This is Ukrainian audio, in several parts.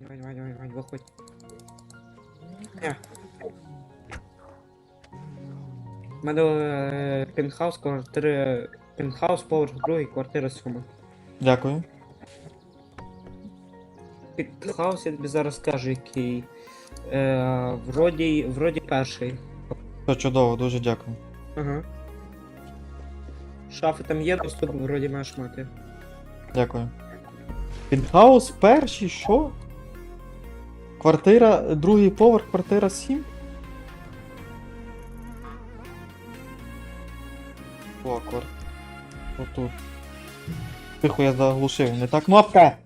Вань, Вань, Вань, Вань, виходь. Е. У мене е, пентхаус, квартира... Пентхаус, поверх другий, квартира сьома. Дякую. Пентхаус, я тобі зараз скажу, який. Е, вроді, вроді перший. Все чудово, дуже дякую. Ага. Шафи там є, доступ вроді маєш мати. Дякую. Пентхаус перший, що? Квартира, другий поверх, квартира 7? О, квар... Отут. Тихо, я заглушив, не та кнопка!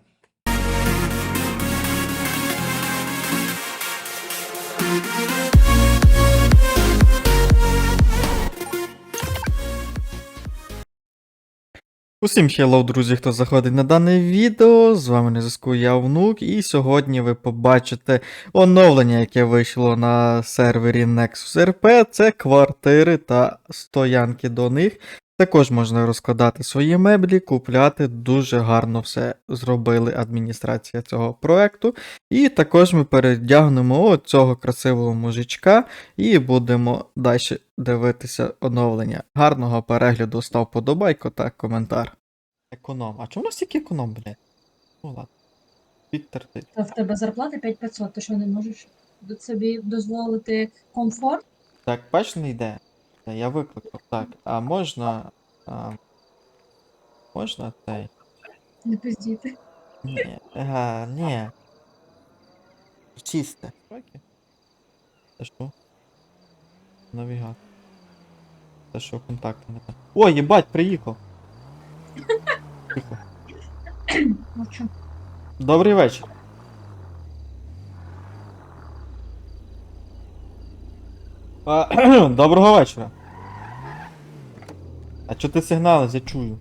Усім хело, друзі, хто заходить на дане відео. З вами на зв'язку я внук, і сьогодні ви побачите оновлення, яке вийшло на сервері Nexus RP. Це квартири та стоянки до них. Також можна розкладати свої меблі, купляти. Дуже гарно все зробили адміністрація цього проекту. І також ми передягнемо от цього красивого мужичка і будемо далі дивитися оновлення. Гарного перегляду, став подобайко та коментар. Економ. А чому у нас тільки економ, блядь? Ну ладно. Підтерти. Та в тебе зарплата 5500, ти що не можеш собі дозволити комфорт? Так, бач, не йде. Та Я викликав. Так, а можна. А, можна цей? Не пиздіти. Ні. Ага, ні. Чисте. Це що? Навігатор. Це що контакти не так. Ой, їбать, приїхав. Тихо. Мовчу. Добрий вечір. А, Доброго вечора. А чо ти сигналиш? Я чую.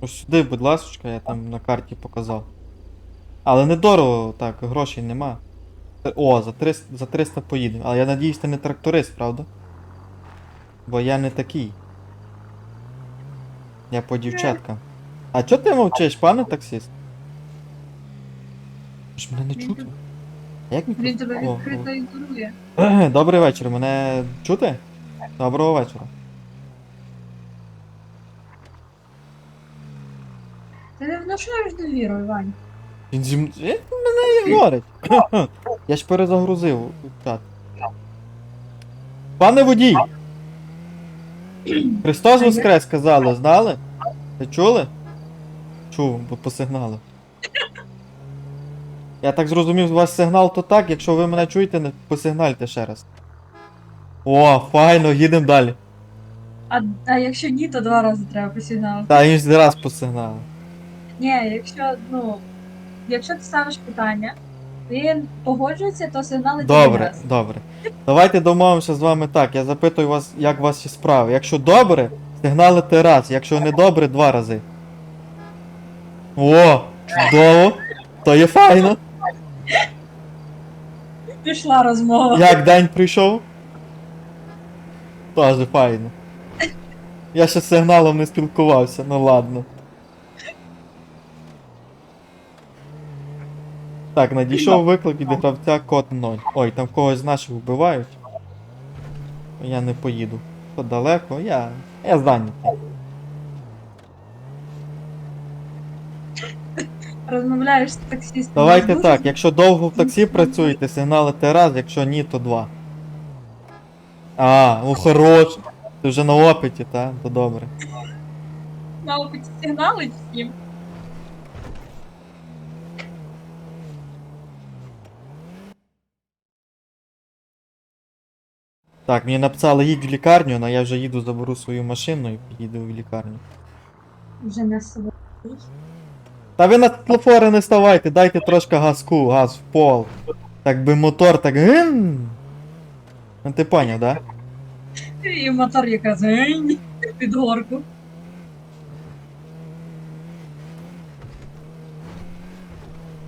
Ось сюди, будь ласка, я там на карті показав. Але недорого, так, грошей нема. О, за 300, за 300 поїдемо. Але я надіюсь, ти не тракторист, правда? Бо я не такий. Я по дівчаткам. А чо ти мовчиш, пане таксист? Ж мене не чути. А Як Він тебе відкрито ігнорує. Добрий вечір, мене чути? Доброго вечора. Ти не внушаєш довіру, Івань. Він зі м- Він мене ігнорить. Я ж перезагрузив чат. Пане водій! Христос Воскрес сказали, знали? Ви чули? Чув, бо по сигналу. Я так зрозумів, у вас сигнал то так, якщо ви мене чуєте, не посигнальте ще раз. О, файно, їдемо далі. А, а якщо ні, то два рази треба посигналити. Та ж раз посигнали. Ні, якщо, ну, якщо ти ставиш питання, він погоджується, то сигналить один Добре, раз. добре. Давайте домовимося з вами так. Я запитую вас, як ваші справи. Якщо добре, сигналите раз, якщо не добре, два рази. О, чудово! То є файно. Пішла розмова. Як день прийшов? Тоже файно. Я ще з сигналом не спілкувався, ну ладно. Так, надійшов виклик від гравця код 0. Ой, там когось з наших вбивають. Я не поїду. То далеко, я. Я зайнятий. Розмовляєш з таксістом. Давайте так, якщо довго в таксі працюєте, сигналите раз, якщо ні, то два. А, ну хорош. Ти вже на опиті, так? То добре. Мало бути сигналить всім. Так, мені написали їдь в лікарню, але я вже їду, заберу свою машину і поїду в лікарню. Вже не з собою. Та ви на телефори не ставайте, дайте трошки газку, газ в пол. Так би мотор так гин. Ну ти поняв, да? І мотор якраз гинь, під горку.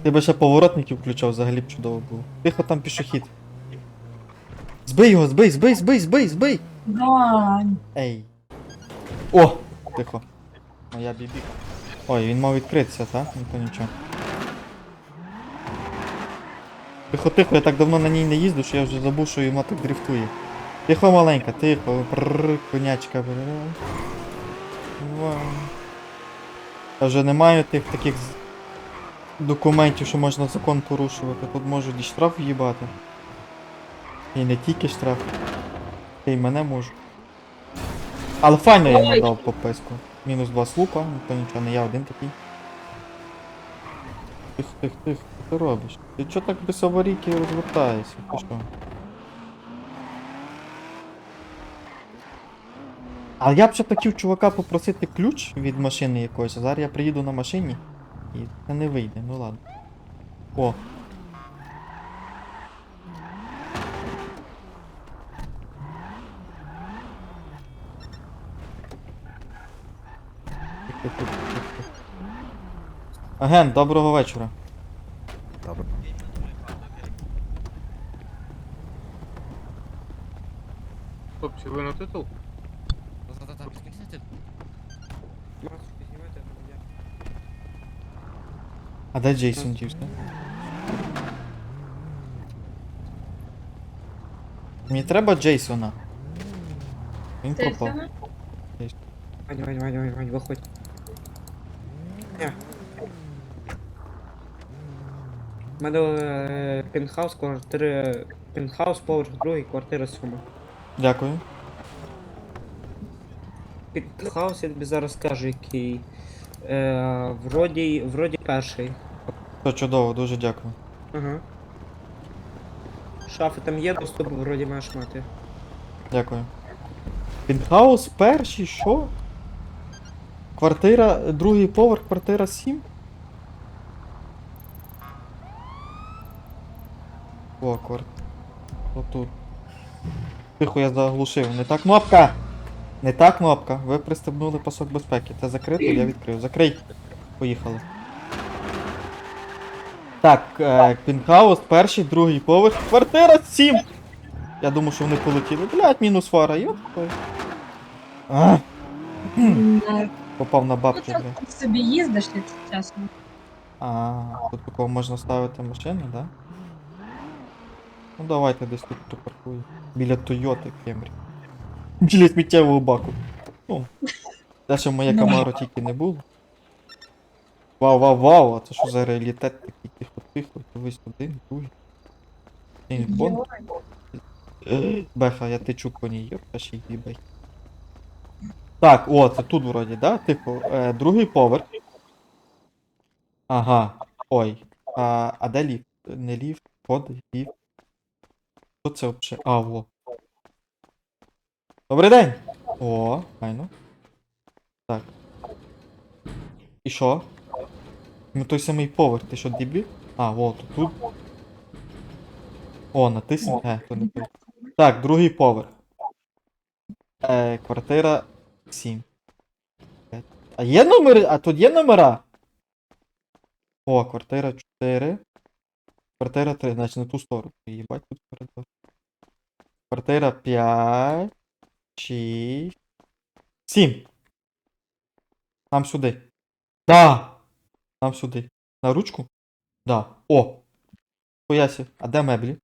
Ти би ще поворотників включав, взагалі б чудово було. Тихо там пішохід. Збий його, збий, збий, збий, збий, збий! Вань. Ей. О! Тихо. Моя бібіка. Ой, він мав відкритися, так? Ну то нічого. Тихо, тихо, я так давно на ній не їздю, що я вже забув, що вона так дрифтує. Тихо, маленька, тихо, прррр, конячка. Вау. Я вже не маю тих таких документів, що можна закон порушувати. Тут можуть і штраф в'їбати. І не тільки штраф. Та й мене можу. Але файно я йому дав пописку. Мінус два слупа, то нічого, не я один такий. Тих, тих, тих, що ти робиш? Ти чого так без аварійки розвертаєшся? Ти що? А я б ще хотів чувака попросити ключ від машини якоїсь, зараз я приїду на машині і це не вийде, ну ладно. О. Агент, доброго вечора. Добре. Хлопці, ви на титул? Та-та-та, підкиньте. Масочки знімайте, я. А де Джейсон дівся? Мені треба Джейсона. Він Ти пропав. саме? Вань, Вань, Вань, Вань, Вань, виходь. У мене е, пентхаус, квартира... Пентхаус, поверх другий, квартира сьома. Дякую. Пентхаус, я тобі зараз скажу, який. Е, вроді, вроді перший. Все чудово, дуже дякую. Ага. Шафи там є, доступ вроді маєш мати. Дякую. Пентхаус перший, що? Квартира, другий поверх, квартира 7? О. Отут. Тихо, я заглушив. Не та кнопка! Не та кнопка. Ви пристебнули пасок безпеки. Це закрито, я відкрив. Закрий. Поїхали. Так, е, пентхаус, перший, другий поверх, квартира 7! Я думав, що вони полетіли. Блять, мінус фара, йоп. А, попав на Ну, бабки, бля. ти собі їздиш, ти чесно. А, тут такого можна ставити машину, да? Ну давайте десь тут припаркую. Біля Тойоти Кемрі. Біля сміттєвого баку. Ну. Те, що моє Ну. Камаро тільки не було. Вау, вау, вау, а це що за реалітет такий тихо-тихо, дивись один, другий. Він пон. Беха, я течу по ній, йопта ще їбай. Так, о, це тут вроді, да? Типу, е, другий поверх. Ага. Ой. А, а де ліфт? Не ліфт, под, ліфт. Що це взагалі? А, во. Добрий день! О, файно. Так. І що? Ну той самий поверх, ти що, дебіл? А, во, то тут. О, натисни. Е, то не той. Так, другий поверх. Е, квартира 7. А є номери? А тут є номера? О, квартира 4. Квартира 3, значить на ту сторону. Єбать тут коридор. Квартира 5. 6. 7. Нам сюди. Да! Нам сюди. На ручку? Да. О! Поясі. А де меблі?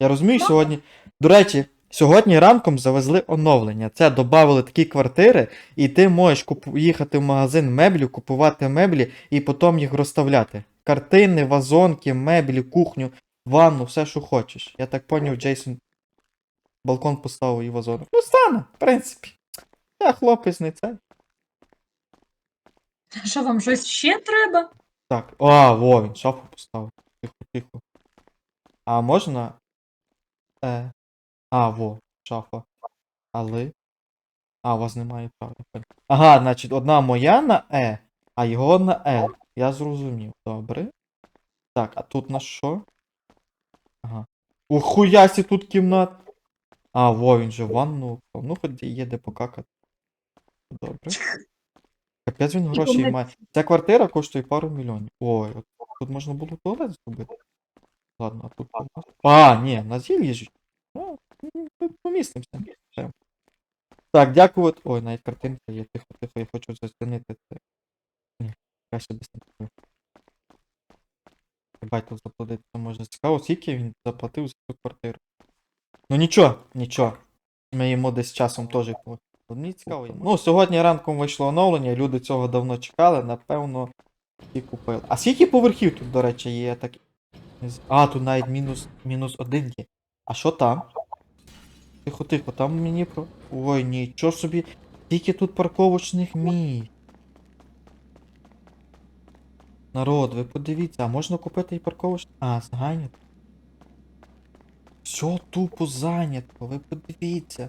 Я розумію, сьогодні. До речі, сьогодні ранком завезли оновлення. Це додали такі квартири, і ти можеш купу... їхати в магазин меблів, купувати меблі і потім їх розставляти. Картини, вазонки, меблі, кухню, ванну, все, що хочеш. Я так поняв, Джейсон балкон поставив і вазонок. Ну, стане, в принципі. Я хлопець не цей. Що вам щось ще треба? Так. А, во, він шафу поставив. Тихо, тихо. А можна. Е. А, во, шафа. Але. А, у вас немає права. Ага, значить, одна моя на Е, а його на Л. Я зрозумів. Добре. Так, а тут на що? Ага. Ухуясі тут кімнат. А, во, він же ванну. Ну, хоч є де покакати. Добре. Капець він грошей має. Ця квартира коштує пару мільйонів. Ой, от тут можна було туалет зробити. Ладно, а тут. А, ні, на зіль їжджуть. Ну, помістимося. Так, дякую. Ой, навіть картинка є. Тихо, тихо, я хочу зацінити це. Ні, краще без. Бать, тут заплатити можна. Цікаво, скільки він заплатив за цю квартиру. Ну нічого, нічого. Ми йому десь часом теж. Мені цікаво. Ну, сьогодні ранком вийшло оновлення, люди цього давно чекали, напевно, і купили. А скільки поверхів тут, до речі, є? Так... А, тут навіть мінус, мінус один є. А що там? Тихо, тихо, там мені про. Ой, нічого собі. Скільки тут парковочних місць. Народ, ви подивіться, а можна купити і парковочний. А, зайнято. Все тупо зайнято, ви подивіться.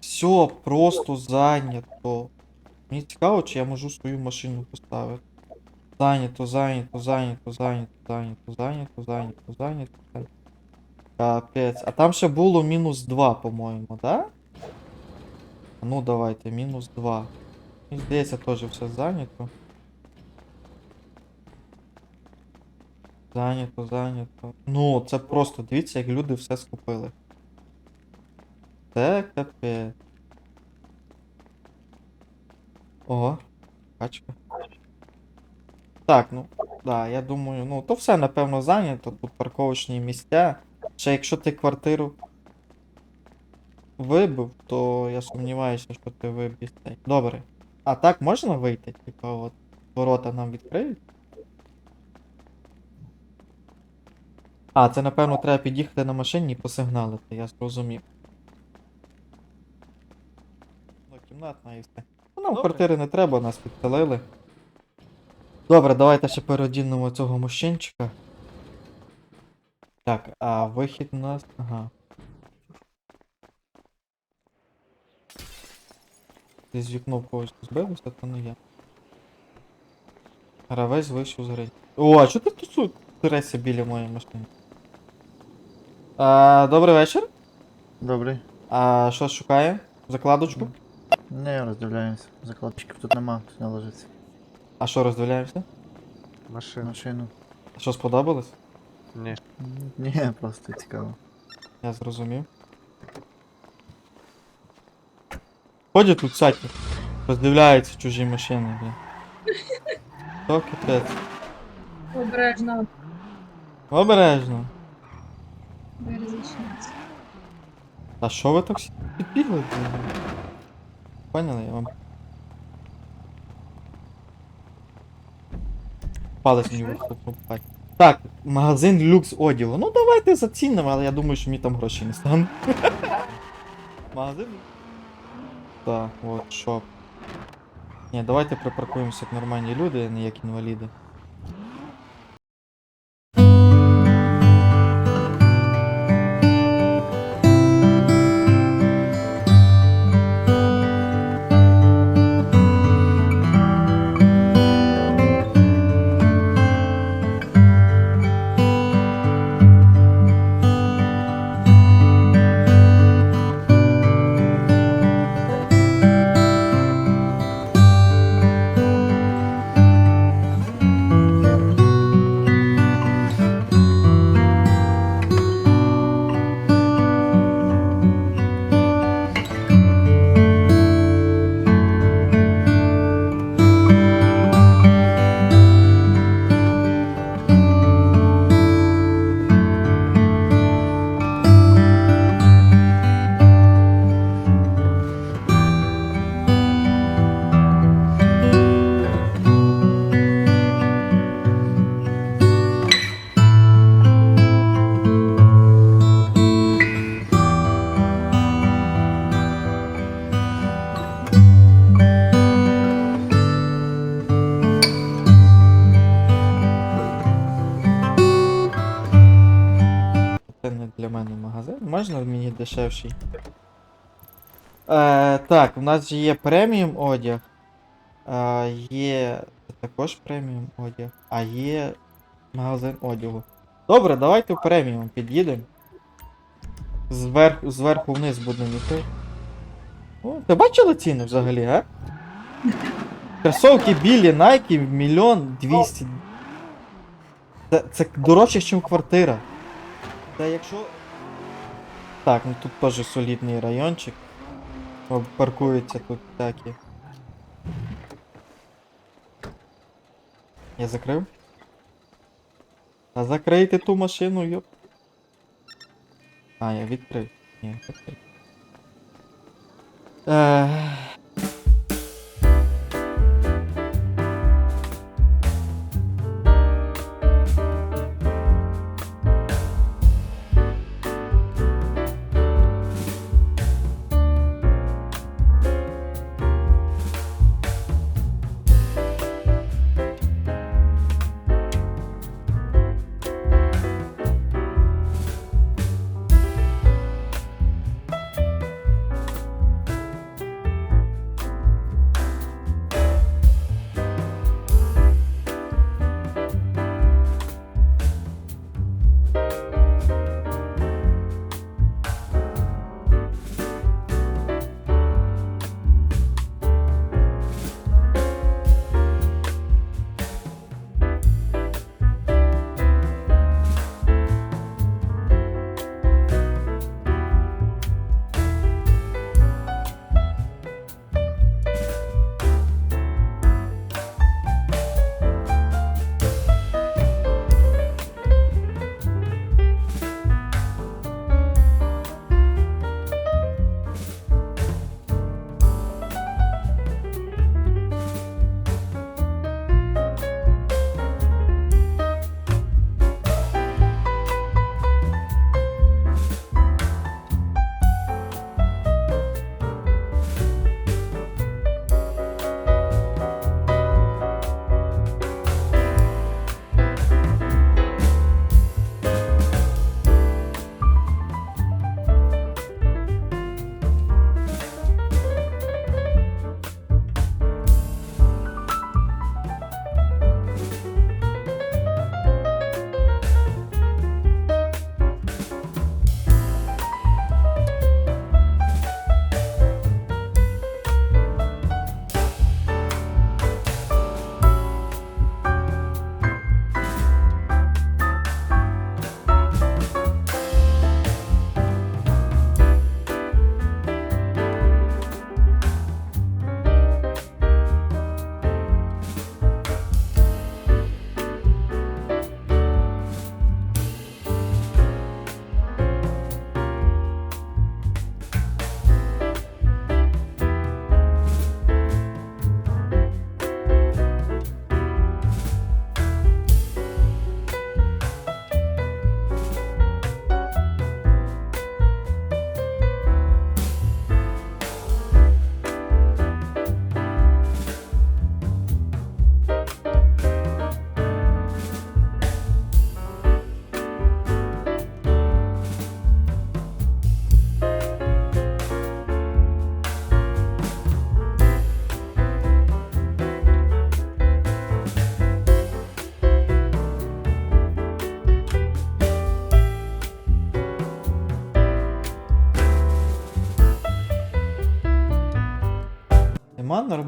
Все просто зайнято. Мені цікаво, чи я можу свою машину поставити. Зайнято, зайнято, зайнято, зайнято, зайнято, зайнято, зайнято, зайнято. Капець. А там ще було мінус 2, по-моєму, да? Ну давайте, мінус 2. Мені здається, теж все зайнято. Зайнято, зайнято. Ну, це просто дивіться, як люди все скупили. Це капець. Ого, качка. Так, ну, да, я думаю, ну, то все, напевно, зайнято. Тут парковочні місця. Ще якщо ти квартиру вибив, то я сумніваюся, що ти виб'єш цей. Добре. А так можна вийти? Типа от ворота нам відкриють? А, це напевно треба під'їхати на машині і посигналити, я зрозумів. Ну, кімнатна і все. Ну, нам квартири не треба, нас підселили. Добре, давайте ще переодінемо цього мужчинчика. Так, а вихід у нас. Ага. Десь вікно в когось збилося, то не я. Гравець вийшов з гри. О, а чого ти тут тут біля моєї машини? А, добрий вечір. Добрий. А що шукає? Закладочку? Не роздивляємося. Закладчиків тут нема, тут не ложиться. А що роздивляємося? Машина. Машину. А що сподобалось? Ні. Ні, просто цікаво. Я зрозумів. Ходять тут всякі. Роздивляються чужі машини, блін. То капець. Обережно Обережно. А що ви так підбігли? Поняли, я вам. Палець мені в. Так, магазин люкс одягу. Ну давайте зацінимо, але я думаю, що мені там гроші не стане. магазин? Так, от, шоп. Ні, давайте припаркуємося як нормальні люди, не як інваліди. Дешевший? Е, так, у нас же є преміум одяг. Е, є також преміум одяг. А є магазин одягу. Добре, давайте в преміум під'їдемо. Зверху, зверху вниз будемо йти. О, ти бачила ціни взагалі, а? Кросовки білі Nike мільйон двісті. Це, це дорожче, ніж квартира. Та якщо. Так, ну тут теж солідний райончик. Паркуються тут такі. Я закрив? Та закрийте ту машину, йоп. А, я відкрив. Ні, відкрив. Ех.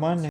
Нормально.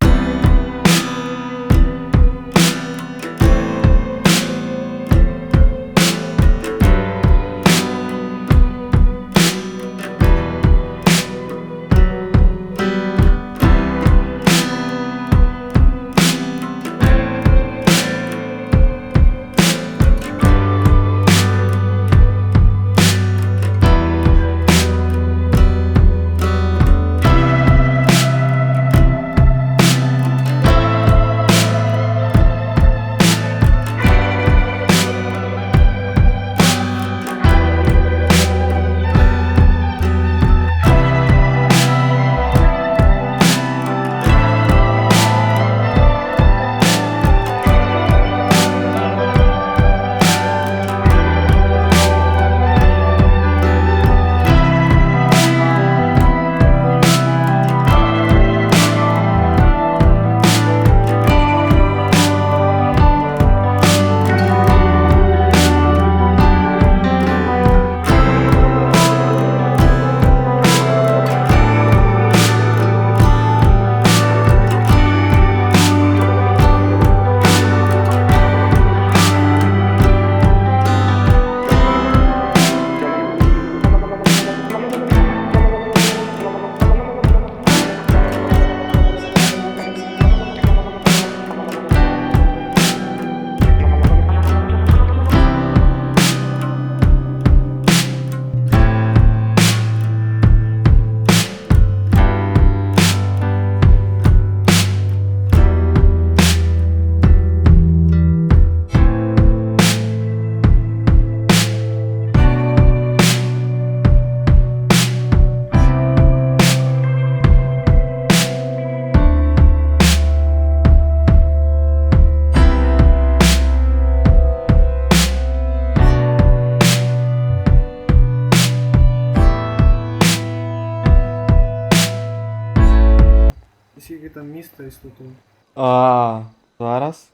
Там місто і слуту. А, зараз.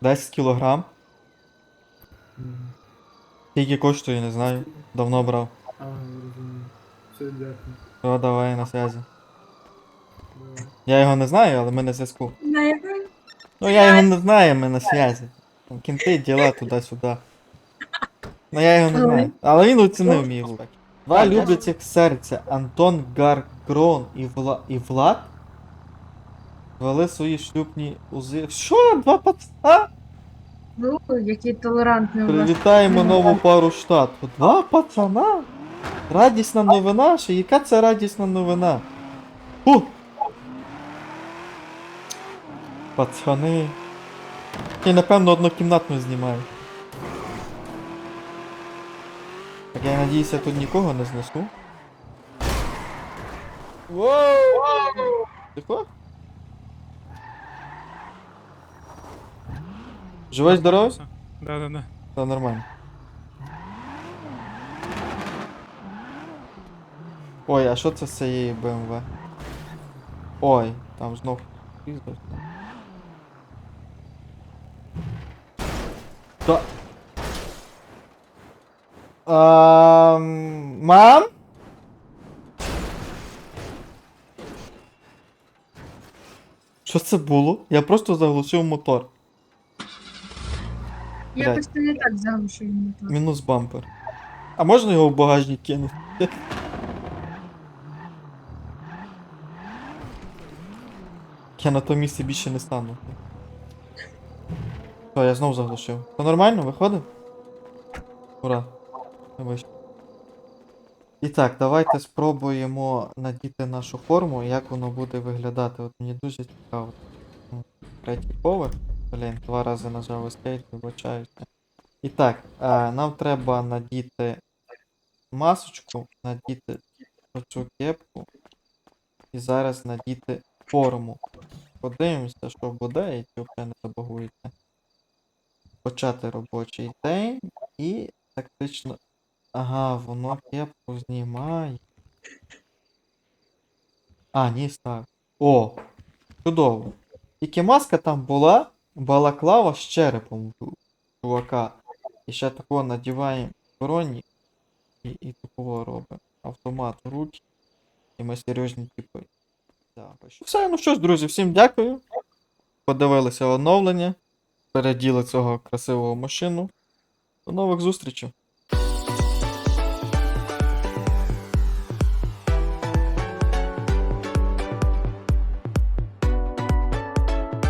10 кілограм. Скільки коштує, не знаю. Давно брав. А, розумію. Все, дякую. Все, давай на зв'язі. Я його не знаю, але ми на зв'язку. На Ну я його не знаю, ми на зв'язі. Там кінти, діла туди-сюди. Ну я його не знаю. Але він оцінив мій лук. Два люблячих серця Антон Гаргрон і, Вла... і Влад вели свої шлюбні узи. Що? Два пацана? ну, який толерантний у вас. Привітаємо нову пару штату. Два пацана? Радісна новина? Ще яка це радісна новина? Фу! Пацани. Я напевно однокімнатну знімаю. Так я надіюся, тут нікого не знесу. Воу! Тихо? Живий здоровий? Да, да, да. Все нормально. Ой, а що це з цієї BMW? Ой, там знов піздось. Та... Ам, Мам? Що це було? Я просто заглушив мотор. Якось ти не так заглушив мотор. Мінус бампер. А можна його в багажник кинути? Я на тому місці більше не стану. Все, я знов заглушив. Все нормально, виходить? Ура. Вибач. І так, давайте спробуємо надіти нашу форму, як воно буде виглядати. От мені дуже цікаво. Третій поверх. Блін, два рази нажав Escape, вибачаюся. І так, е, нам треба надіти масочку, надіти оцю кепку і зараз надіти форму. Подивимося, що буде, і чи не забагується. Почати робочий день і тактично. Ага, воно кепку знімає. А, ні, став. О! Чудово. Тільки маска там була, балаклава з черепом чувака. І ще такого надіваємо броні і, і такого робимо. Автомат в руки. І ми серйозні типи. Да. Все, ну що ж, друзі, всім дякую. Подивилися оновлення. Переділи цього красивого машину. До нових зустрічей.